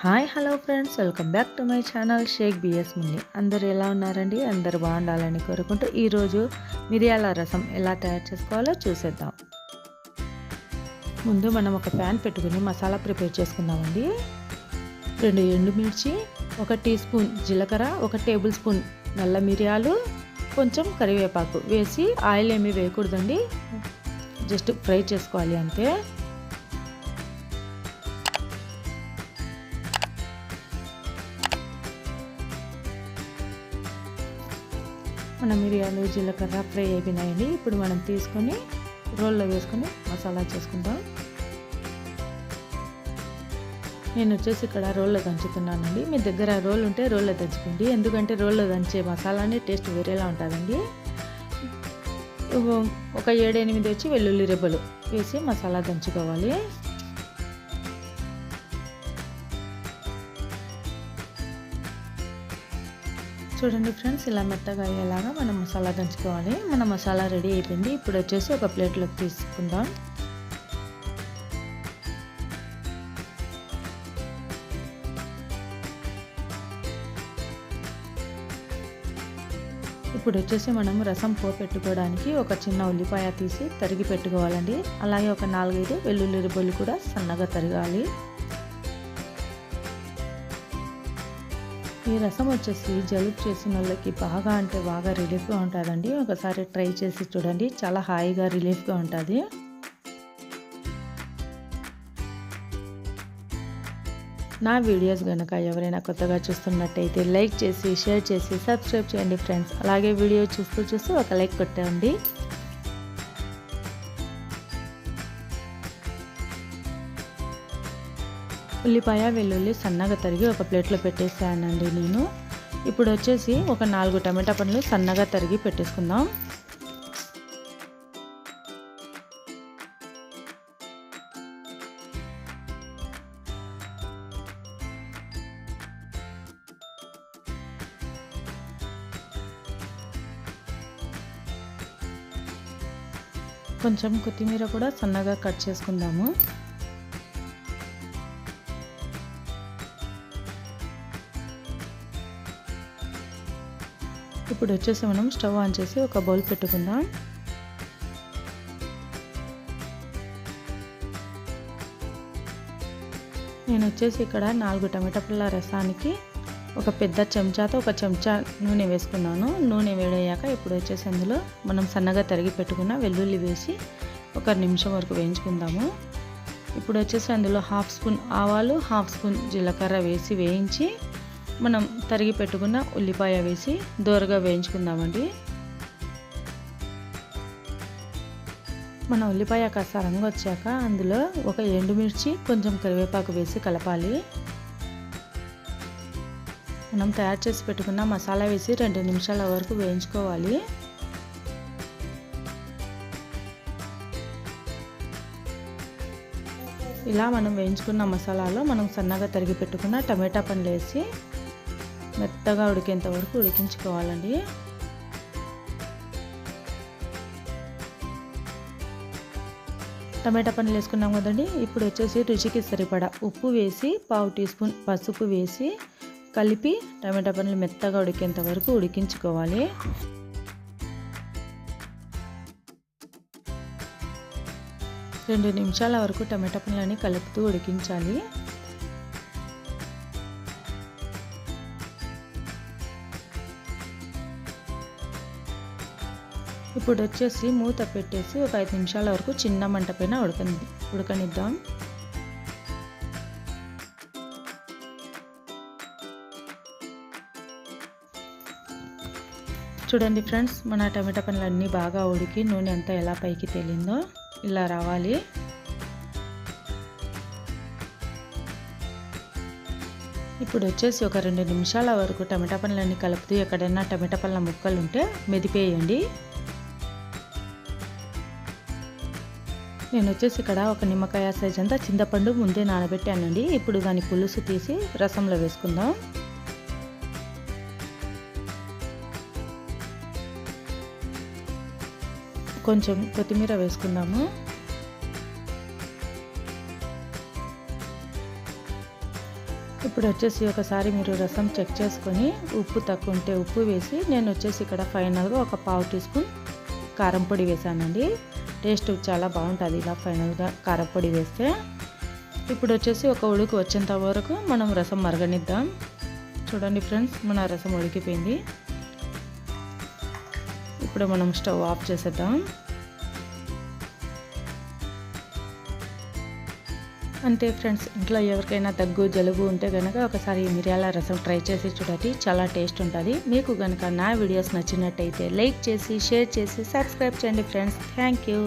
Hi hello friends. Welcome back to my channel Shaik B S అందరు ఎలా ఉన్నారండి? అందరు బాగుండాలని కోరుకుంటూ ఈరోజు మిరియాల రసం ఎలా తయారు చేసుకోవాలో చూసేద్దాం. ముందు మనం ఒక ప్యాన్ పెట్టుకుని మసాలా ప్రిపేర్ చేసుకుందామండి. రెండు ఎండుమిర్చి ఒక టీ స్పూన్ జీలకర్ర ఒక టేబుల్ స్పూన్ నల్ల మిరియాలు కొంచెం కరివేపాకు వేసి ఆయిల్ ఏమీ వేయకూడదండి. జస్ట్ ఫ్రై చేసుకోవాలి అంతే. మన మిరియాలు జీలకర్ర ఫ్రై అయిపోయినాయండి. ఇప్పుడు మనం తీసుకొని రోల్లో వేసుకొని మసాలా చేసుకుందాం. నేను వచ్చేసి ఇక్కడ రోల్లో దంచుతున్నానండి. మీ దగ్గర రోల్ ఉంటే రోల్లో దంచుకోండి. ఎందుకంటే రోల్లో దంచే మసాలానే టేస్ట్ వేరేలా ఉంటుందండి. ఒక ఏడెనిమిది వచ్చి వెల్లుల్లి రెబ్బలు వేసి మసాలా దంచుకోవాలి. చూడండి ఫ్రెండ్స్ ఇలా మెత్తగా అయ్యేలాగా మనం మసాలా దంచుకోవాలి. మన మసాలా రెడీ అయిపోయింది. ఇప్పుడు వచ్చేసి ఒక ప్లేట్లోకి తీసుకుందాం. ఇప్పుడు వచ్చేసి మనం రసం పోపెట్టుకోవడానికి ఒక చిన్న ఉల్లిపాయ తీసి తరిగి పెట్టుకోవాలండి. అలాగే ఒక నాలుగైదు వెల్లుల్లి రిబ్బలు కూడా సన్నగా తరగాలి. ఈ రసం వచ్చేసి జలుబు చేసిన వాళ్ళకి బాగా అంటే బాగా రిలీఫ్గా ఉంటుందండి. ఒకసారి ట్రై చేసి చూడండి. చాలా హాయిగా రిలీఫ్గా ఉంటుంది. నా వీడియోస్ కనుక ఎవరైనా కొత్తగా చూస్తున్నట్టయితే లైక్ చేసి షేర్ చేసి సబ్స్క్రైబ్ చేయండి ఫ్రెండ్స్ అలాగే వీడియో చూస్తూ చూస్తూ ఒక లైక్ కొట్టండి. ఉల్లిపాయ వెల్లుల్లి సన్నగా తరిగి ఒక ప్లేట్లో పెట్టేసానండి నేను. ఇప్పుడు వచ్చేసి ఒక నాలుగు టమాటా పండ్లు సన్నగా తరిగి పెట్టేసుకుందాం. కొంచెం కొత్తిమీర కూడా సన్నగా కట్ చేసుకుందాము. ఇప్పుడు వచ్చేసి మనం స్టవ్ ఆన్ చేసి ఒక బౌల్ పెట్టుకుందాం. నేను వచ్చేసి ఇక్కడ నాలుగు టమాటా పుల్ల రసానికి ఒక పెద్ద చెంచాతో ఒక చెంచా నూనె వేసుకున్నాను. నూనె వేడయ్యాక ఇప్పుడు వచ్చేసి అందులో మనం సన్నగా తరిగి పెట్టుకున్న వెల్లుల్లి వేసి ఒక నిమిషం వరకు వేయించుకుందాము. ఇప్పుడు వచ్చేసి అందులో హాఫ్ స్పూన్ ఆవాలు హాఫ్ స్పూన్ జీలకర్ర వేసి వేయించి మనం తరిగి పెట్టుకున్న ఉల్లిపాయ వేసి దోరగా వేయించుకుందామండి. మన ఉల్లిపాయ కాస్త రంగు వచ్చాక అందులో ఒక ఎండుమిర్చి కొంచెం కరివేపాకు వేసి కలపాలి. మనం తయారు చేసి పెట్టుకున్న మసాలా వేసి రెండు నిమిషాల వరకు వేయించుకోవాలి. ఇలా మనం వేయించుకున్న మసాలాలో మనం సన్నగా తరిగి పెట్టుకున్న టమాటా పండ్లు వేసి మెత్తగా ఉడికేంత వరకు ఉడికించుకోవాలండి. టమాటా పండ్లు వేసుకున్నాం కదండి ఇప్పుడు వచ్చేసి రుచికి సరిపడా ఉప్పు వేసి పావు టీ స్పూన్ పసుపు వేసి కలిపి టమాటా పండ్లు మెత్తగా ఉడికేంత వరకు ఉడికించుకోవాలి. రెండు నిమిషాల వరకు టమాటా పండ్లని కలుపుతూ ఉడికించాలి. ఇప్పుడు వచ్చేసి మూత పెట్టేసి ఒక ఐదు నిమిషాల వరకు చిన్న మంట పైన ఉడకని ఉడకనిద్దాం. చూడండి ఫ్రెండ్స్ మన టమాటా పనులు అన్నీ బాగా ఉడికి నూనె అంతా ఎలా పైకి తేలిందో ఇలా రావాలి. ఇప్పుడు వచ్చేసి ఒక రెండు నిమిషాల వరకు టమాటా పండ్లన్నీ కలుపుతూ ఎక్కడైనా టమాటా పళ్ళ ముక్కలు ఉంటే మెదిపేయండి. నేను వచ్చేసి ఇక్కడ ఒక నిమ్మకాయ సైజ్ అంతా చింతపండు ముందే నానబెట్టానండి. ఇప్పుడు దాని పులుసు తీసి రసంలో వేసుకుందాం. కొంచెం కొత్తిమీర వేసుకుందాము. ఇప్పుడు వచ్చేసి ఒకసారి మీరు రసం చెక్ చేసుకొని ఉప్పు తక్కువ ఉంటే ఉప్పు వేసి నేను వచ్చేసి ఇక్కడ ఫైనల్గా ఒక పావు టీ స్పూన్ కారం పొడి వేసానండి. టేస్ట్ చాలా బాగుంటుంది. ఇలా ఫైనల్గా కారపొడి వేస్తే ఇప్పుడు వచ్చేసి ఒక ఉడుకు వచ్చేంత వరకు మనం రసం మరగనిద్దాం. చూడండి ఫ్రెండ్స్ మన రసం ఉడికిపోయింది. ఇప్పుడు మనం స్టవ్ ఆఫ్ చేసేద్దాం. అంతే ఫ్రెండ్స్ ఇంట్లో ఎవరికైనా దగ్గు జలుబు ఉంటే కనుక ఒకసారి మిరియాల రసం ట్రై చేసి చూడండి. చాలా టేస్ట్ ఉంటుంది. మీకు కనుక నా వీడియోస్ నచ్చినట్టయితే లైక్ చేసి షేర్ చేసి సబ్స్క్రైబ్ చేయండి ఫ్రెండ్స్. Thank you.